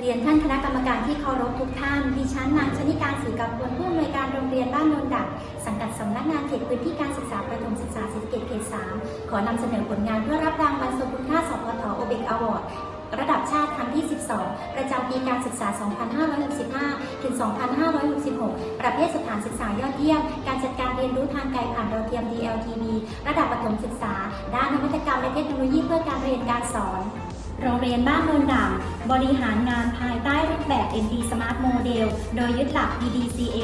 เรียนท่านคณะกรรมการที่เคารพทุกท่าน ดิฉันนางชนิการศรีกับพลผู้อำนวยการโรงเรียนบ้านโนนดัก สังกัดสำนักงานเขตพื้นที่การศึกษาประถมศึกษาศรีสะเกษเขต 3 ขอนำเสนอผลงานเพื่อรับรางวัลทรงคุณค่าสพทโอเบกอวอร์ดระดับชาติครั้งที่ 12 ประจำปีการศึกษา 2565 ถึง 2566 ประเภทสถานศึกษายอดเยี่ยม การจัดการเรียนรู้ทางไกลผ่านดาวเทียม DLTV ระดับประถมศึกษา ด้านนวัตกรรมและเทคโนโลยีเพื่อการเรียนการสอน โรงเรียนบ้านโนนด่างบริหารงานภายใต้รูปแบบ ND Smart Model โดยยึดหลัก DDCA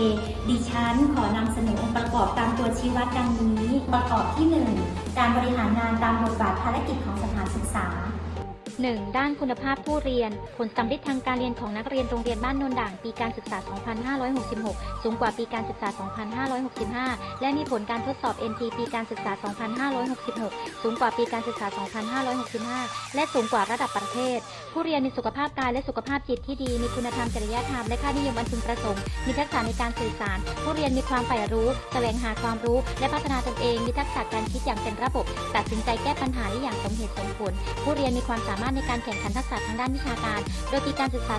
ดิฉันขอนำเสนอองค์ประกอบตามตัวชี้วัดดังนี้ ประกอบที่ 1 การบริหารงานตามบทบาทภารกิจของสถานศึกษา 1. ด้านคุณภาพผู้เรียน ผลสำลิดทางการเรียนของนักเรียนโรงเรียนบ้านโนนด่างปีการศึกษา 2566 สูงกว่าปีการศึกษา 2565 และมีผลการทดสอบ NT ปีการศึกษา 2566 สูงกว่าปีการศึกษา 2565 และสูงกว่าระดับประเทศ ผู้เรียนมีสุขภาพกายและสุขภาพจิตที่ดี มีคุณธรรมจริยธรรมและค่านิยมอันพึงประสงค์ มีทักษะในการสื่อสาร ผู้เรียนมีความใฝ่รู้ แสวงหาความรู้ และพัฒนาตนเอง มีทักษะการคิดอย่างเป็นระบบ ตัดสินใจแก้ปัญหาได้อย่างสมเหตุสมผล ผู้เรียนมีความสามารถในการแข่งขันทักษะทางด้านวิชาการ โดยปีการศึกษา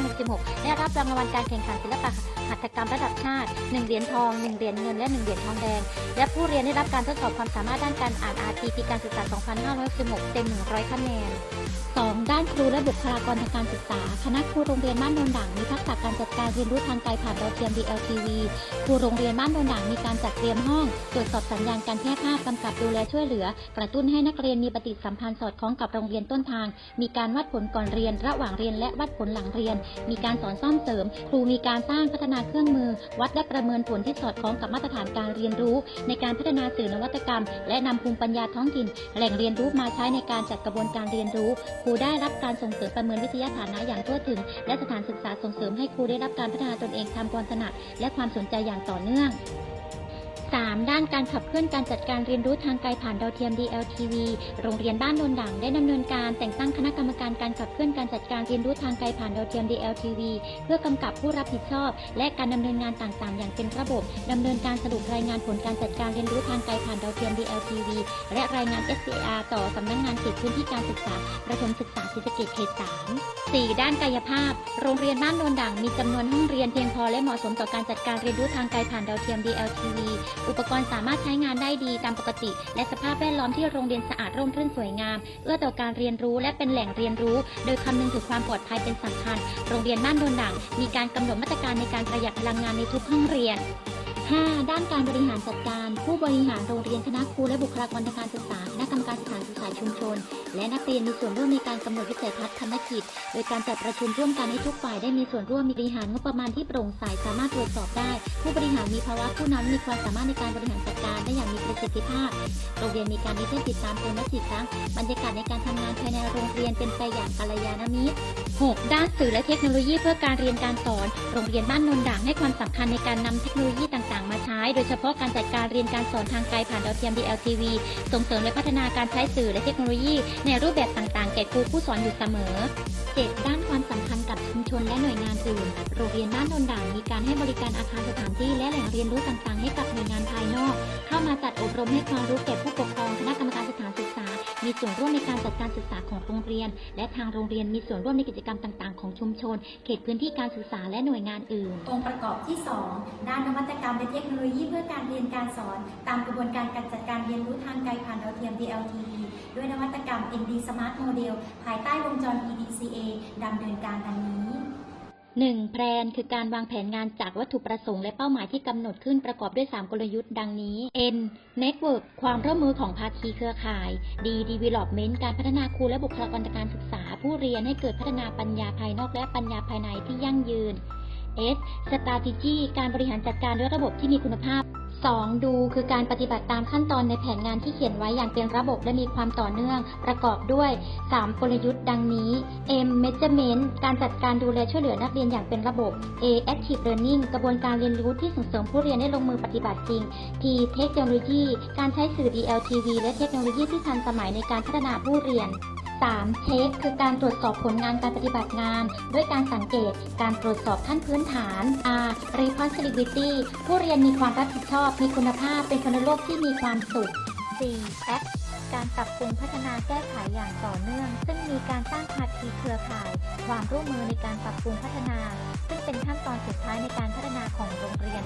2566 ได้รับรางวัลการแข่งขันศิลปะหัตถกรรมระดับชาติ 1 เหรียญทอง 1 เหรียญเงิน และ 1 เหรียญทองแดง และผู้เรียนได้รับการทดสอบความสามารถด้านการอ่าน RT ปีการศึกษา 2566 เต็ม 100 คะแนน 2. ด้านครูและบุคลากรทางการศึกษา คณะครูโรงเรียนบ้านโนนด่างมีทักษะการจัดการเรียนรู้ทางไกลผ่านดาวเทียม DLTV ครูโรงเรียนบ้านโนนด่างมีการจัดเตรียมห้อง ตรวจสอบสัญญาณการแพร่ภาพกำกับดูแลช่วยเหลือ กระตุ้นให้นักเรียนมีปฏิสัมพันธ์สอดคล้องกับโรงเรียนต้นทางมีการวัดผลก่อนเรียน ระหว่างเรียนและวัดผลหลังเรียน มีการสอนซ่อมเสริม ครูมีการสร้างพัฒนาเครื่องมือ วัดและประเมินผลที่สอดคล้องกับมาตรฐานการเรียนรู้ ในการพัฒนาสื่อนวัตกรรม และนำภูมิปัญญาท้องถิ่น แหล่งเรียนรู้มาใช้ในการจัดกระบวนการเรียนรู้ ครูได้รับการส่งเสริมประเมินวิทยาฐานะอย่างทั่วถึง และสถานศึกษาส่งเสริมให้ครูได้รับการพัฒนาตนเองตามความถนัดและความสนใจอย่างต่อเนื่อง 3. ด้านการขับเคลื่อนการจัดการเรียนรู้ทางไกลผ่านดาวเทียม DLTV โรงเรียนบ้านโนนด่างได้ดำเนินการแต่งตั้งคณะกรรมการการขับเคลื่อนการจัดการเรียนรู้ทางไกลผ่านดาวเทียม DLTV เพื่อกำกับผู้รับผิดชอบ และการดำเนินงานต่างๆ อย่างเป็นระบบดำเนินการสรุปรายงานผลการจัดการเรียนรู้ทางไกลผ่านดาวเทียม DLTV และรายงาน SCR ต่อสำนักงงานเขตพื้นที่การศึกษาประถมศึกษาศรีสะเกษเขต3 4. ด้านกายภาพ โรงเรียนบ้านโนนด่างมีจำนวนห้องเรียนเพียงพอและเหมาะสมต่อการจัดการเรียนรู้ทางไกลผ่านดาวเทียม DLTV อุปกรณ์สามารถใช้งานได้ดีตามปกติ และสภาพแวดล้อมที่โรงเรียนสะอาดร่มรื่นสวยงาม เอื้อต่อการเรียนรู้และเป็นแหล่งเรียนรู้ โดยคำนึงถึงความปลอดภัยเป็นสำคัญ โรงเรียนบ้านโดนด่างมีการกำหนดมาตรการในการประหยัดพลังงานในทุกห้องเรียน 5. ด้านการบริหารจัดการ ผู้บริหารโรงเรียนคณะครูและบุคลากรทางการศึกษาคณะกรรมการสถานศึกษาชุมชน และนักเรียนมีส่วนร่วมในการกำหนดวิสัยทัศน์ภารกิจ โดยการจัดประชุมร่วมกันให้ทุกฝ่ายได้มีส่วนร่วมมีบริหารงบประมาณที่โปร่งใสสามารถตรวจสอบได้ ผู้บริหารมีภาวะผู้นำมีความสามารถในการบริหารจัดการได้อย่างมีประสิทธิภาพ โรงเรียนมีการนิเทศติดตามตัวนักศึกษาบรรยากาศในการทำงานภายในโรงเรียนเป็นไปอย่างกัลยาณมิตร 6. ด้านสื่อและเทคโนโลยีเพื่อการเรียนการสอน โรงเรียนบ้านนนด่างให้ความสำคัญในการนำเทคโนโลยีต่างๆ มาใช้ โดยเฉพาะการจัดการเรียนการสอนทางไกลผ่านดาวเทียม DLTV ส่งเสริมและพัฒนาการใช้สื่อและเทคโนโลยี ในรูปแบบต่างๆ แก่ครูผู้สอนอยู่เสมอ 7. ด้านความสัมพันธ์กับชุมชนและหน่วยงานอื่น โรงเรียนบ้านนนด่างมีการให้บริการอาคารสถานที่และแหล่งเรียนรู้ต่างๆ ให้กับหน่วยงานภายนอก เข้ามาจัดอบรมให้ความรู้แก่ผู้ปกครองคณะกรรมการสถานศึกษา มีส่วนร่วมในการจัดการศึกษาของโรงเรียน และทางโรงเรียนมีส่วนร่วมในกิจกรรมต่างๆ ของชุมชน เขตพื้นที่การศึกษาและหน่วยงานอื่น องค์ประกอบที่ 2 ด้านนวัตกรรมและเทคโนโลยีเพื่อการเรียนการสอน ตามกระบวนการการจัดการเรียนรู้ทางไกลผ่านดาวเทียม DLTV ด้วยนวัตกรรม ND Smart Model ภายใต้วงจร PDCA ดำเนินการดังนี้ 1. แพลนคือการวางแผนงานจากวัตถุประสงค์และเป้าหมายที่กำหนดขึ้นประกอบด้วย 3 กลยุทธ์ดังนี้ N Network ความร่วมมือของภาคีเครือข่าย D Development การพัฒนาครูและบุคลากรทางการศึกษา ผู้เรียนให้เกิดพัฒนาปัญญาภายนอกและปัญญาภายในที่ยั่งยืน S Strategy การบริหารจัดการด้วยระบบที่มีคุณภาพ 2. ดูคือการปฏิบัติตามขั้นตอนในแผนงานที่เขียนไว้อย่างเป็นระบบและมีความต่อเนื่อง ประกอบด้วย 3 กลยุทธ์ดังนี้ M Measurement การจัดการดูแลช่วยเหลือนักเรียนอย่างเป็นระบบ A Active Learning กระบวนการเรียนรู้ที่ส่งเสริมผู้เรียนให้ลงมือปฏิบัติจริง T Technology การใช้สื่อ DLTV และเทคโนโลยีที่ทันสมัยในการพัฒนาผู้เรียน 3. เทคคือการตรวจสอบผลงานการปฏิบัติงาน ด้วยการสังเกตการตรวจสอบขั้นพื้นฐาน R responsibility ผู้เรียนมีความรับผิดชอบ มีคุณภาพ เป็นคนโลกที่มีความสุข 4. Act การปรับปรุงพัฒนาแก้ไขอย่างต่อเนื่อง ซึ่งมีการสร้างภาคีเครือข่าย ความร่วมมือในการปรับปรุงพัฒนา ซึ่งเป็นขั้นตอนสุดท้ายในการพัฒนาของโรงเรียน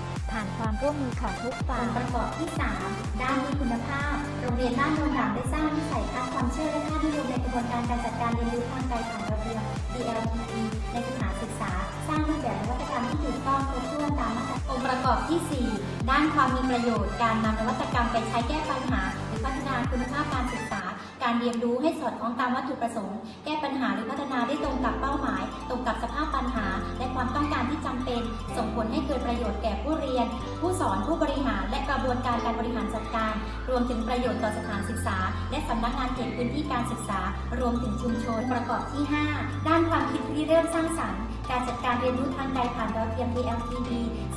ร่วมมือของทุกฝ่าองค์ประกอบที่ 3 ด้านมีคุณภาพ โรงเรียนบ้านโนนด่างได้สร้างวิสัยทัศน์ความเชื่อและค่านิยมในกระบวนการการจัดการเรียนรู้ทางไกลผ่านระเบียบ DLTP ในสถานศึกษา สร้างรูปแบบนวัตกรรมที่ถูกต้องครบถ้วนตามมาตรฐานองค์ประกอบที่ 4 ด้านความมีประโยชน์ การนำนวัตกรรมไปใช้แก้ปัญหา หรือพัฒนาคุณภาพการศึกษาการเรียนรู้ให้สอดคล้องตามวัตถุประสงค์ แก้ปัญหาหรือพัฒนาได้ตรงกับเป้าหมาย ตรงกับสภาพปัญหา ความต้องการที่จำเป็น ส่งผลให้เกิดประโยชน์แก่ผู้เรียน ผู้สอนผู้บริหารและกระบวนการการบริหารจัดการ รวมถึงประโยชน์ต่อสถานศึกษา และสำนักงานเขตพื้นที่การศึกษา รวมถึงชุมชนประกอบที่ 5 ด้านความคิดริเริ่มสร้างสรรค์การจัดการเรียนรู้ทางไกลผ่านดาวเทียม DLTV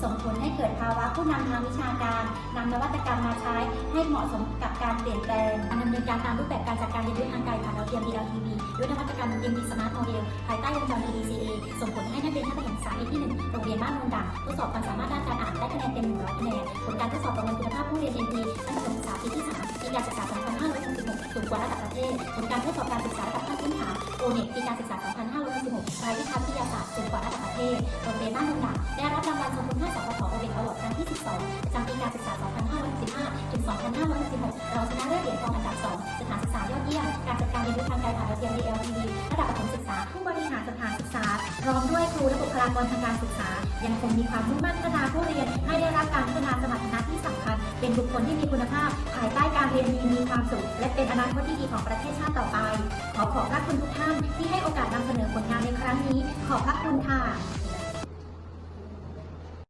ส่งผลให้เกิดภาวะผู้นำทางวิชาการนำนวัตกรรมมาใช้ให้เหมาะสมกับการเปลี่ยนแปลงการดำเนินการตามรูปแบบการจัดการเรียนรู้ทางไกลผ่านดาวเทียม DLTV ด้วยนวัตกรรม MD Smart Model ภายใต้วงจร PDCA ส่งผลให้นักเรียนชั้นประถมศึกษาปีที่1โรงเรียนบ้านโนนด่างทดสอบความสามารถด้านการอ่านได้คะแนนเต็ม100คะแนนผลการทดสอบประเมินคุณภาพผู้เรียน NT ชั้นประถมศึกษาปีที่3ปีการศึกษา 2566สูงกว่าระดับประเทศผลการทดสอบการศึกษาระดับขั้นพื้นฐานโอเน็ตปีการศึกษา 2566รายวิชาวิทยาศาสตร์สูงกว่าระดับประเทศโรงเรียนบ้านโนนด่างได้รับรางวัลทรงคุณค่าสพทโอเน็ตอวอร์ด ครั้งที่12จำปีการศึกษา 2565ถึง 2566 เราชนะเลิศเหรียญทองอันดับ 2 สถานศึกษายอดเยี่ยม การจัดการเรียนรู้ทางไกลผ่านดาวเทียม DLTV ระดับประถมศึกษา ผู้บริหารสถานศึกษา พร้อมด้วยครูและบุคลากรทางการศึกษา ยังคงมีความมุ่งมั่นพัฒนาผู้เรียน ให้ได้รับการพัฒนาสมรรถนะที่สำคัญ เป็นบุคคลที่มีคุณภาพ ภายใต้การเรียนดีมีความสุข และเป็นอนาคตที่ดีของประเทศชาติต่อไป ขอขอบพระคุณทุกท่านที่ให้โอกาสนำเสนอผลงานในครั้งนี้ ขอบพระคุณค่ะ